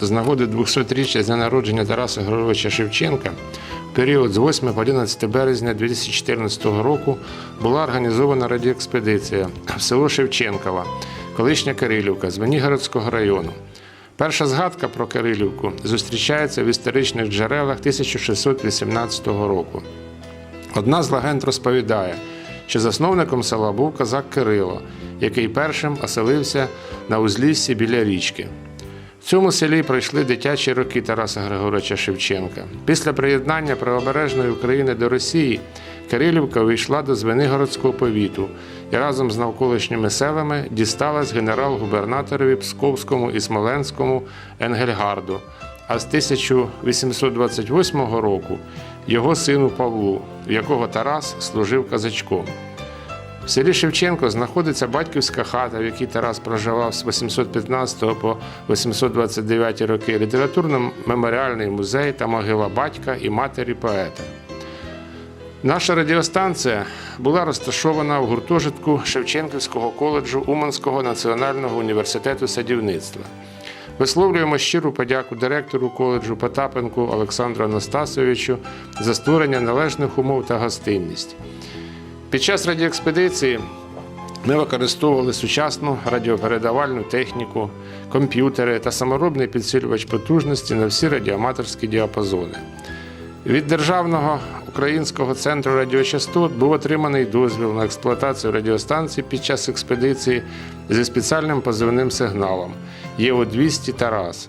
з нагоди 200-річчя з дня народження Тараса Григоровича Шевченка в період з 8 по 11 березня 2014 року була організована радіоекспедиція в село Шевченково, колишня Кирилівка з Венігородського району. Перша згадка про Кирилівку зустрічається в історичних джерелах 1618 року. Одна з легенд розповідає, що засновником села був козак Кирило, який першим оселився на узліссі біля річки. В цьому селі пройшли дитячі роки Тараса Григоровича Шевченка. Після приєднання правобережної України до Росії Кирилівка увійшла до Звенигородського повіту і разом з навколишніми селами дісталась генерал-губернаторові Псковському і Смоленському Енгельгарду, а з 1828 року його сину Павлу, в якого Тарас служив казачком. В селі Шевченко знаходиться батьківська хата, в якій Тарас проживав з 815 по 829 роки, літературно-меморіальний музей та могила батька і матері поета. Наша радіостанція була розташована в гуртожитку Шевченківського коледжу Уманського національного університету садівництва. Висловлюємо щиру подяку директору коледжу Потапенку Олександру Анастасовичу за створення належних умов та гостинність. Під час радіоекспедиції ми використовували сучасну радіопередавальну техніку, комп'ютери та саморобний підсилювач потужності на всі радіоаматорські діапазони. Від Державного українського центру радіочастот був отриманий дозвіл на експлуатацію радіостанції під час експедиції зі спеціальним позивним сигналом ЄО-200 Тарас.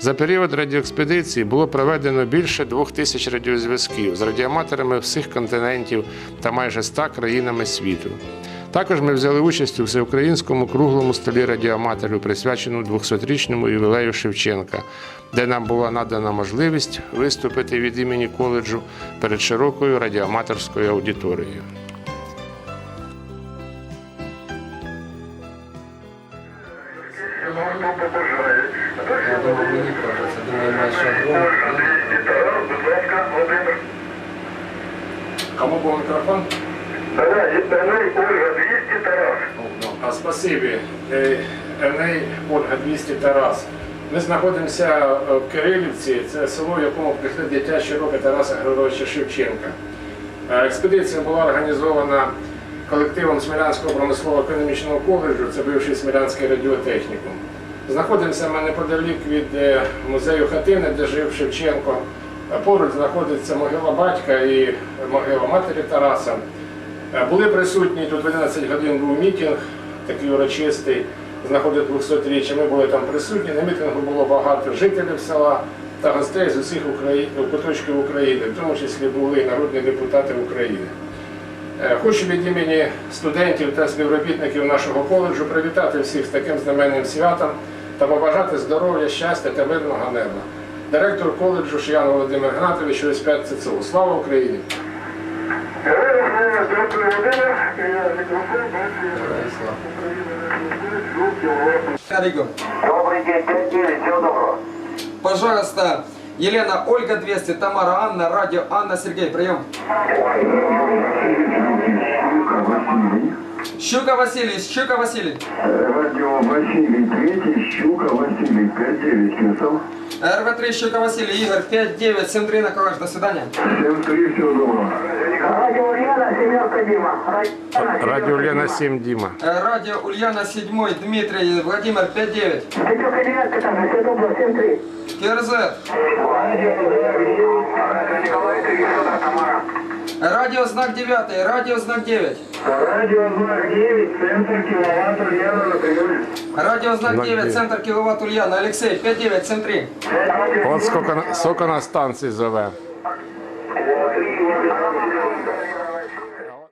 За період радіоекспедиції було проведено більше двох тисяч радіозв'язків з радіоаматорами всіх континентів та майже ста країнами світу. Також ми взяли участь у всеукраїнському круглому столі радіоаматорів, присвяченому 200-річному ювілею Шевченка, де нам була надана можливість виступити від імені коледжу перед широкою радіоаматорською аудиторією. Я думаю, мені. Кому був мікрофон? Ольга, 200 Тарас. А спасибі. Е, Еней Ольга 200 Тарас. Ми знаходимося в Кирилівці, це село, в якому прийшли дитячі роки Тараса Григоровича Шевченка. Е, Експедиція була організована колективом Смілянського промислово-економічного коледжу, це бивший Смілянський радіотехнікум. Знаходимося ми неподалік від е, музею хатини, де жив Шевченко. Поруч знаходиться могила батька і могила матері Тараса. Е, Були присутні тут в 11 годин був мітинг, такий урочистий, з нагоди 200-річчя. Ми були там присутні. На мітингу було багато жителів села та гостей з усіх куточків України, в тому числі були народні депутати України. Е, Хочу від імені студентів та співробітників нашого коледжу привітати всіх з таким знаменним святом та побажати здоров'я, щастя та мирного неба. Директор коледжу Шиян Володимир Гнатович ОС5 ЦЦУ. Слава Україні! Добрий день, 5-9, всього доброго. Пожалуйста, Елена Ольга 200, Тамара Анна, радио Анна Сергей, прием. Щука Василий, Щука Василий. Радио Василий Третий, Щука Василий, 5-9 Кесов. РВ3 Щука Василий, Игорь 5-9, 7-3 на колледж, до свидания. Всем три, всего доброго. Радіо Ульяна, Семенка Діма. Радіо Радіо Лена 7 Діма. Э, Радио Ульяна 7, Дмитрий, Владимир 5-9. Семенка Девятка там, все доброго, 7-3. КРЗ. Радіо Николай 3, Федор Тамара. Радио знак 9, радио знак 9. Радіо знак 9, центр кіловатт Ульяна на прийомі. Радио знак Знак 9, 9. центр киловатт Ульяна, Алексей 5-9, 7-3. От скільки, на- скільки на станції зове.